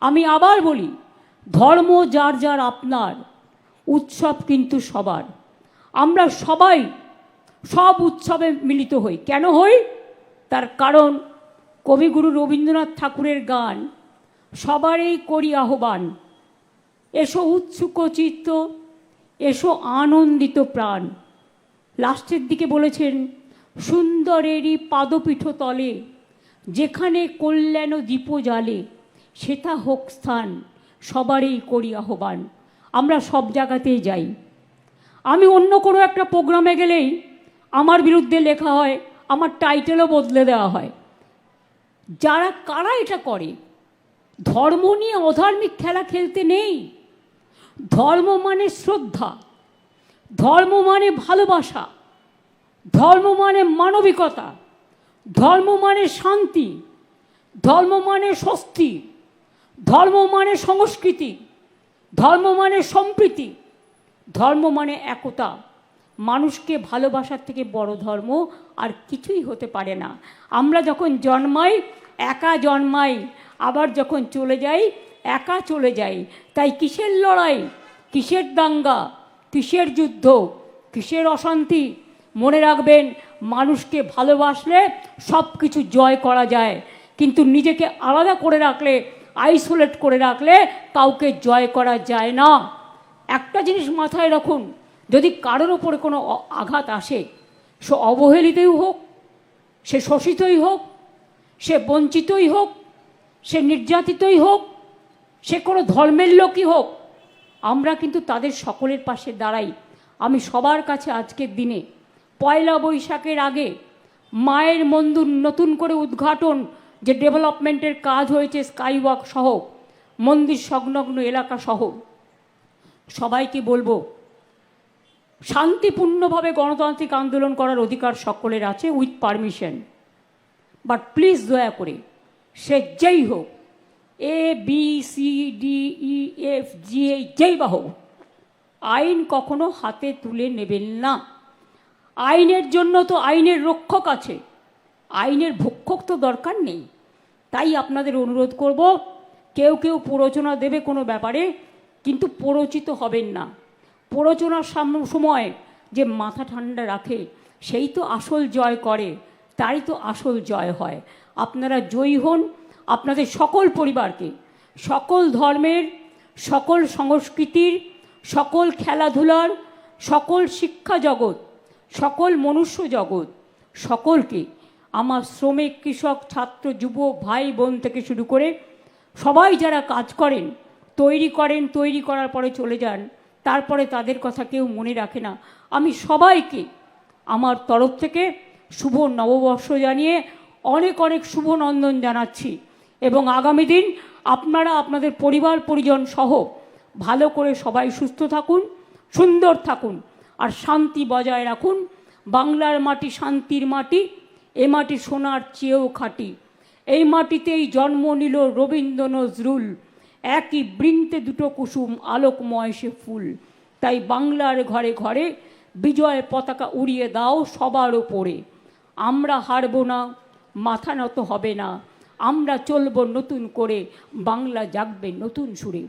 আমি আবার বলি, ধর্ম যার যার আপনার, উৎসব কিন্তু সবার। আমরা সবাই সব উৎসবে মিলিত হই। কেন হই? তার কারণ কবিগুরু রবীন্দ্রনাথ ঠাকুরের গান, সবারই করি আহ্বান। এসো উৎসুক চিত্ত, এসো আনন্দিত প্রাণ। লাস্টের দিকে বলেছেন, সুন্দরেরই পাদপীঠ তলে যেখানে কল্যাণ দীপ জালে সেটা হোক স্থান, সবারই করি আহ্বান। আমরা সব জায়গাতেই যাই। আমি অন্য কোনো একটা প্রোগ্রামে গেলেই আমার বিরুদ্ধে লেখা হয়, আমার টাইটেলও বদলে দেওয়া হয়। যারা, কারা এটা করে? ধর্ম নিয়ে অধার্মিক খেলা খেলতে নেই। ধর্ম মানে শ্রদ্ধা, ধর্ম মানে ভালোবাসা, ধর্ম মানে মানবিকতা, ধর্ম মানে শান্তি, ধর্ম মানে স্বস্তি। ধর্ম মানে সংস্কৃতি, ধর্ম মানে সম্প্রীতি, ধর্ম মানে একতা। মানুষকে ভালোবাসার থেকে বড় ধর্ম আর কিছুই হতে পারে না। আমরা যখন জন্মাই, একা জন্মাই, আবার যখন চলে যাই, একা চলে যাই। তাই কিসের লড়াই? কিসের দাঙ্গা? কিসের যুদ্ধ? কিসের অশান্তি? মনে রাখবেন, মানুষকে ভালোবাসলে সব কিছু জয় করা যায়। কিন্তু নিজেকে আলাদা করে রাখলে আইসোলেট করে রাখলে কাউকে জয় করা যায় না। একটা জিনিস মাথায় রাখুন, যদি কারোর ওপরে কোনো আঘাত আসে, সে অবহেলিতই হোক, সে শোষিতই হোক, সে বঞ্চিতই হোক, সে নির্যাতিতই হোক, সে কোনো ধর্মের লোকই হোক, আমরা কিন্তু তাদের সকলের পাশে দাঁড়াই। আমি সবার কাছে আজকের দিনে পয়লা বৈশাখের আগে মায়ের মন্দির নতুন করে উদ্ঘাটন যে ডেভেলপমেন্টের কাজ হয়েছে স্কাইওয়াক সহ, মন্দির সংলগ্ন এলাকা সহ। সবাইকে বলব, শান্তিপূর্ণভাবে গণতান্ত্রিক আন্দোলন করার অধিকার সকলের আছে উইথ পারমিশন বাট প্লিজ দয়া করে, সে যেই হোক A B C D E F G এ যেই বা হোক, আইন কখনো হাতে তুলে নেবেন না। আইনের জন্য তো আইনের রক্ষক আছে। আইনের ভক্ষক তো দরকার নেই। তাই আপনাদের অনুরোধ করব, কেউ কেউ প্ররোচনা দেবে কোনো ব্যাপারে, কিন্তু প্ররোচিত হবেন না। প্ররোচনার সময় যে মাথা ঠান্ডা রাখে, সেই তো আসল জয় করে তাই তো আসল জয় হয়। আপনারা জয়ী হন আপনাদের সকল পরিবারকে, সকল ধর্মের, সকল সংস্কৃতির, সকল খেলাধুলার, সকল শিক্ষা জগৎ, সকল মনুষ্য জগৎ, সকলকে আমার শ্রমিক, কৃষক, ছাত্র যুব ভাই, বোন থেকে শুরু করে সবাই যারা কাজ করেন, তৈরি করেন, তৈরি করার পরে চলে যান, তারপরে তাদের কথা কেউ মনে রাখে না। আমি সবাইকে আমার তরফ থেকে শুভ নববর্ষ জানিয়ে অনেক অনেক শুভ নন্দন জানাচ্ছি এবং আগামী দিন আপনারা, আপনাদের পরিবার, পরিজন সহ ভালো করে সবাই সুস্থ থাকুন, সুন্দর থাকুন, আর শান্তি বজায় রাখুন। বাংলার মাটি শান্তির মাটি এ মাটি সোনার চেয়েও খাঁটি। এই মাটিতেই জন্ম নিল রবীন্দ্র নজরুল। একই বৃন্তে দুটো কুসুম আলোকময় সে ফুল। তাই বাংলার ঘরে ঘরে বিজয় পতাকা উড়িয়ে দাও সবার ওপরে। আমরা হারব না, মাথা নত হবে না। আমরা চলব নতুন করে, বাংলা জাগবে নতুন সুরে।